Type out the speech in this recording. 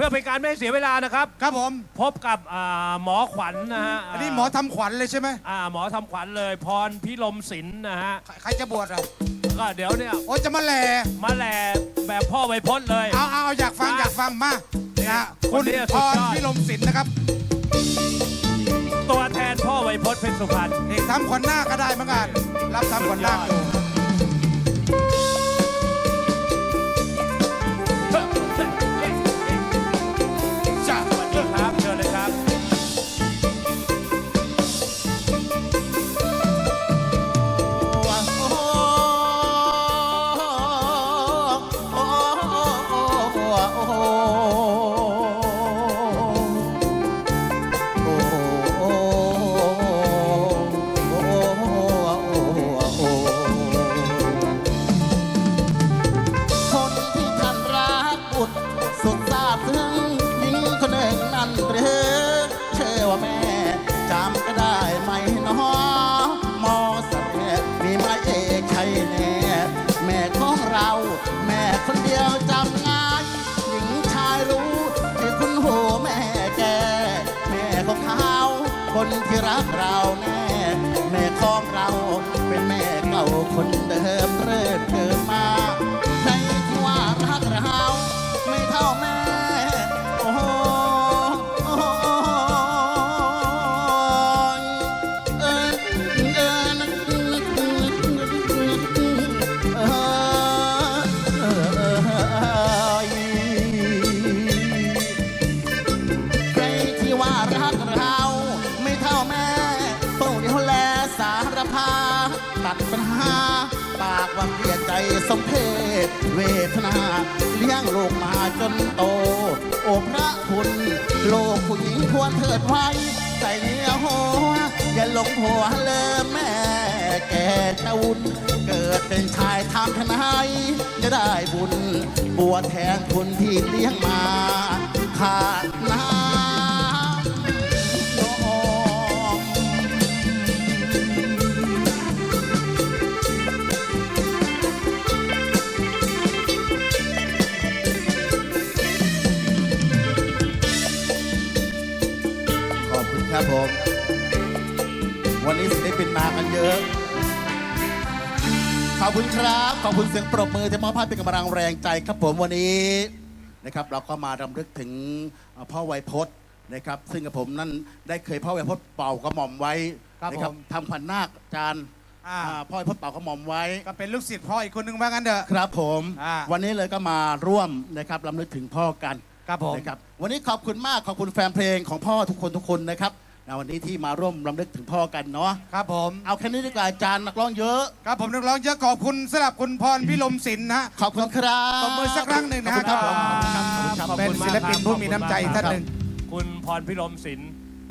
พื่อเป็นการไม่ให้เสียเวลานะครับ ครับผม พบกับอ่าหมอขวัญนะฮะอันนี้หมอทำขวัญเลยใช่ไหมอ่าหมอทำขวัญเลยพรพิลมศิลป์นะฮะใครใครจะบวชอะก็เดี๋ยวเนี่ยโอ้จะมาแหล่มาแหล่แบบพ่อไวยพจน์เลย เอาเอาเอาอยากฟังอยากฟังมานะฮะคคุนณนี้พสุดรยอด พิลมศิลป์นะครับตัวแทนพ่อไวยพจน์เพชรสุพรรณ นี่ทำขวัญหน้าก็ได้เหมือนกันรับทำขวัญหน้าอยู่ คนที่รักเราแน่แม่ของเราเป็นแม่เก่าคนเดิมเริ่มเกิดมาใครที่ว่ารักเราไม่เท่าแม่โอ้โหโอ้โหเอิ้นเอิ้นเอ้ยใครที่ว่ารักา ตัดปัญหา ปากว่าเกลียดใจสมเพศเวทนา เลี้ยงลูกมาจนโต โอพระคุณ โลกผู้หญิงควรเถิดไว้ใจเนื้อหัวอย่าหลงหัวเลยแม่แก่เจ้าวุ่นเกิดเป็นชายทำทนายจะได้บุญ บวชแทนคุณที่เลี้ยงมา ขาดน้ำ ขอบคุณครับผม วันนี้ศิลปินมากันเยอะ ขอบคุณครับ ขอบคุณเสียงปรบมือที่มอบให้เป็นกำลังแรงใจครับผมวันนี้นะครับ เราก็มารำลึกถึงเอ่อพ่อไวยพจน์นะครับ ซึ่งกับผมนั่นได้เคยพ่อไวยพจน์เป่ากระหม่อมไว้ครับนะผม ทำขวัญนาคจานอ่าอ่าพ่อไวยพจน์เป่ากระหม่อมไว้ ก็เป็นลูกศิษย์พ่ออีกคนนึงว่างั้นเถอะ ครับผม อ่า วันนี้เลยก็มาร่วมนะครับรำลึกถึงพ่อกัน ครับผม นะครับวันนี้ขอบคุณมาก ขอบคุณแฟนเพลงของพ่อทุกคนทุกคนนะครับ นะวันนี้ที่มาร่วมรำลึกถึงพ่อกันเนาะครับผมเอาแค่นี้ดีกว่าอาจารย์นักร้องเยอะ ครับผมนักร้องเยอะขอบคุณสำหรับคุณพรพิลมศิลป์นะฮะขอบคุณครับตบมือสักครั้งหนึ่งนะฮะขอบคุณครับผมขอบคุณครับ เป็นศิลปินผู้มีน้ำใจท่านหนึ่ง คุณพรพิรมศิลป์